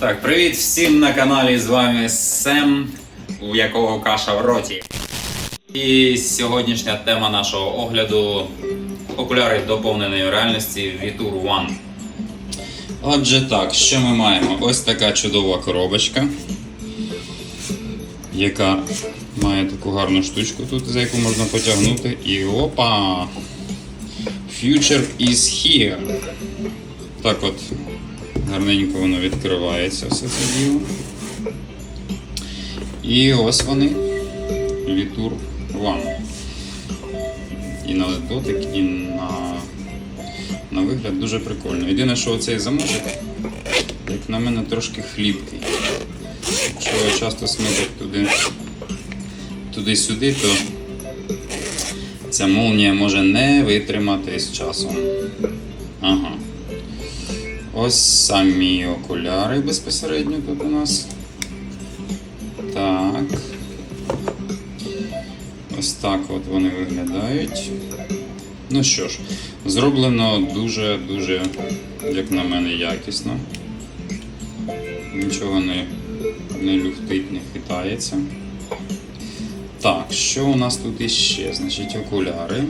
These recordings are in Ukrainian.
Так, привіт всім на каналі. З вами Сем, у якого каша в роті. І сьогоднішня тема нашого огляду окуляри доповненої реальності Vitur One. Отже, так, що ми маємо? Ось така чудова коробочка, яка має таку гарну штучку тут, за яку можна потягнути. І опа! Future is here. Так от гарненько воно відкривається все це діло. І ось вони. Vitur One. І на дотик, і на, на вигляд дуже прикольно. Єдине, що оцей замочок, як на мене, трошки хліпкий. Якщо його часто смикать туди, туди-сюди, то ця молнія може не витримати з часом. Ага. Ось самі окуляри безпосередньо тут у нас. Так. Ось так от вони виглядають. Ну що ж, зроблено дуже-дуже, як на мене, якісно. Нічого не, не люхтить, не хитається. Так, що у нас тут іще? Значить, окуляри.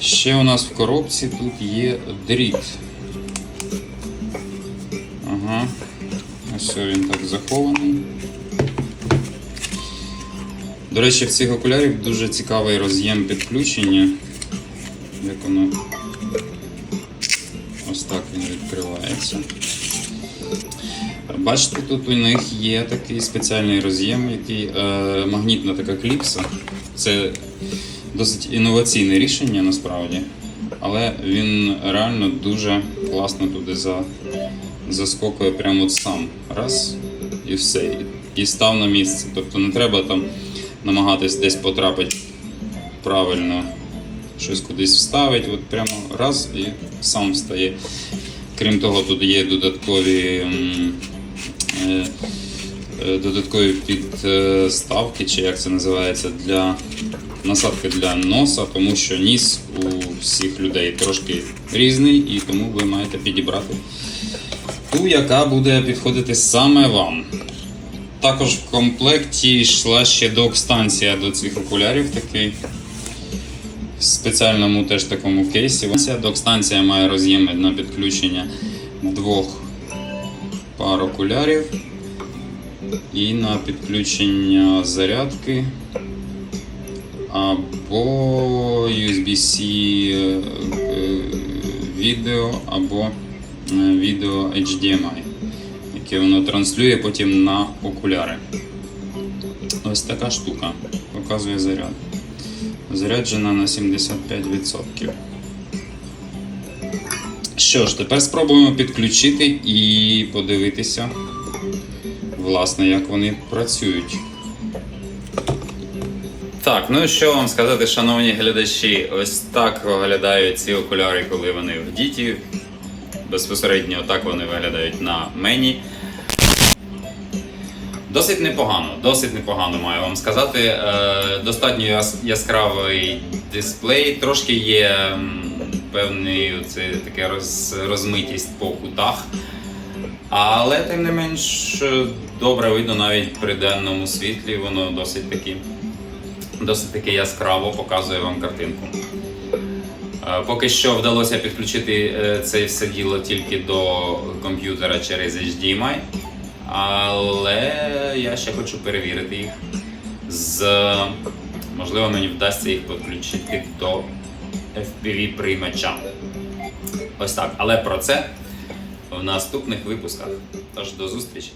Ще у нас в коробці тут є дріт. Ось він так захований. До речі, в цих окулярів дуже цікавий роз'єм підключення. Як воно ось так він відкривається. Бачите, тут у них є такий спеціальний роз'єм, який е, магнітна така кліпса. Це досить інноваційне рішення насправді, але він реально дуже класно туди за, заскокує прямо сам. Раз і все. І став на місце. Тобто не треба там намагатись десь потрапити правильно, щось кудись вставити. От прямо раз і сам встає. Крім того, тут є додаткові. е, е, Додаткові підставки, чи як це називається, для насадки для носа, тому що ніс у всіх людей трошки різний, і тому ви маєте підібрати ту, яка буде підходити саме вам. Також в комплекті йшла ще док-станція до цих окулярів такий. В спеціальному теж такому кейсі. Док-станція має роз'єми на підключення двох пар окулярів і на підключення зарядки або USB-C е, е, відео або відео HDMI, яке воно транслює потім на окуляри. Ось така штука. Показує заряд. Заряджена на 75%. Що ж, тепер спробуємо підключити і подивитися, власне, як вони працюють. Так, ну що вам сказати, шановні глядачі, ось так виглядають ці окуляри, коли вони в діті. Безпосередньо так вони виглядають на мені. Досить непогано, досить непогано маю вам сказати. Е, достатньо яскравий дисплей, трошки є певний це таке роз, розмитість по кутах. Але тим не менш добре видно навіть при денному світлі, воно досить таки, досить таки яскраво показує вам картинку. Поки що вдалося підключити е, це все діло тільки до комп'ютера через HDMI, але я ще хочу перевірити їх. З, можливо, мені вдасться їх підключити до FPV приймача. Ось так. Але про це в наступних випусках. Тож до зустрічі!